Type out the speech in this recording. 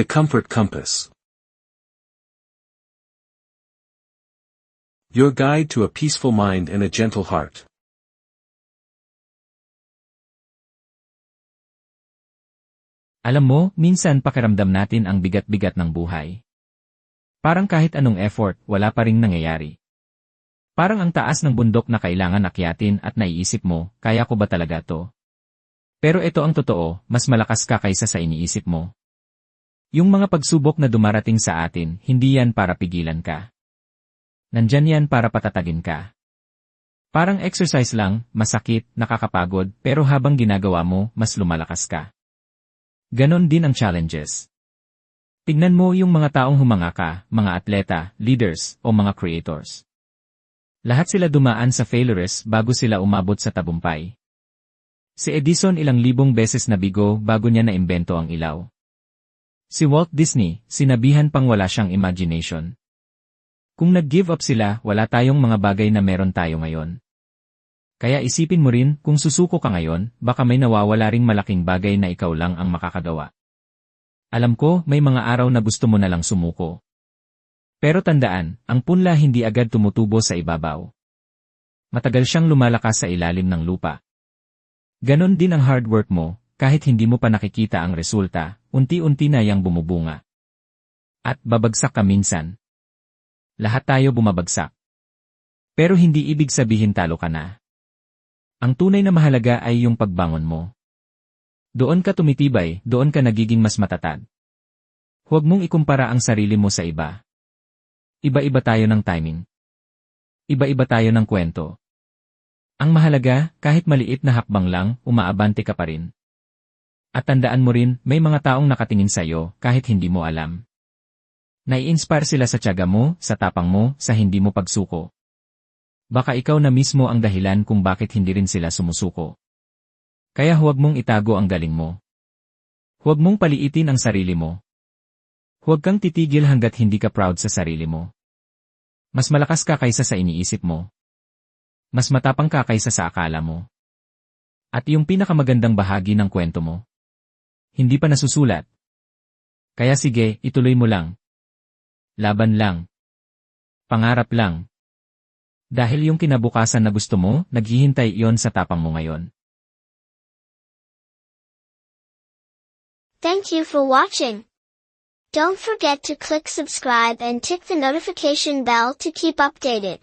The Comfort Compass. Your guide to a peaceful mind and a gentle heart. Alam mo, minsan pakiramdam natin ang bigat-bigat ng buhay. Parang kahit anong effort, wala pa ring nangyayari. Parang ang taas ng bundok na kailangan akyatin at naiisip mo, kaya ko ba talaga to? Pero ito ang totoo, mas malakas ka kaysa sa iniisip mo. Yung mga pagsubok na dumarating sa atin, hindi yan para pigilan ka. Nandyan yan para patatagin ka. Parang exercise lang, masakit, nakakapagod, pero habang ginagawa mo, mas lumalakas ka. Ganon din ang challenges. Tignan mo yung mga taong humanga ka, mga atleta, leaders, o mga creators. Lahat sila dumaan sa failures bago sila umabot sa tabumpay. Si Edison ilang libong beses nabigo bago niya naimbento ang ilaw. Si Walt Disney, sinabihan pang wala siyang imagination. Kung nag-give up sila, wala tayong mga bagay na meron tayo ngayon. Kaya isipin mo rin, kung susuko ka ngayon, baka may nawawala ring malaking bagay na ikaw lang ang makakagawa. Alam ko, may mga araw na gusto mo na lang sumuko. Pero tandaan, ang punla hindi agad tumutubo sa ibabaw. Matagal siyang lumalakas sa ilalim ng lupa. Ganon din ang hard work mo, kahit hindi mo pa nakikita ang resulta, unti-unti na yang bumubunga. At babagsak ka minsan. Lahat tayo bumabagsak. Pero hindi ibig sabihin talo ka na. Ang tunay na mahalaga ay yung pagbangon mo. Doon ka tumitibay, doon ka nagiging mas matatag. Huwag mong ikumpara ang sarili mo sa iba. Iba-iba tayo ng timing. Iba-iba tayo ng kwento. Ang mahalaga, kahit maliit na hakbang lang, umaabante ka pa rin. At tandaan mo rin, may mga taong nakatingin sa'yo kahit hindi mo alam. Nai-inspire sila sa tiyaga mo, sa tapang mo, sa hindi mo pagsuko. Baka ikaw na mismo ang dahilan kung bakit hindi rin sila sumusuko. Kaya huwag mong itago ang galing mo. Huwag mong paliitin ang sarili mo. Huwag kang titigil hanggat hindi ka proud sa sarili mo. Mas malakas ka kaysa sa iniisip mo. Mas matapang ka kaysa sa akala mo. At yung pinakamagandang bahagi ng kwento mo. Hindi pa nasusulat. Kaya sige, ituloy mo lang. Laban lang. Pangarap lang. Dahil yung kinabukasan na gusto mo, naghihintay iyon sa tapang mo ngayon. Thank you for watching. Don't forget to click subscribe and tick the notification bell to keep updated.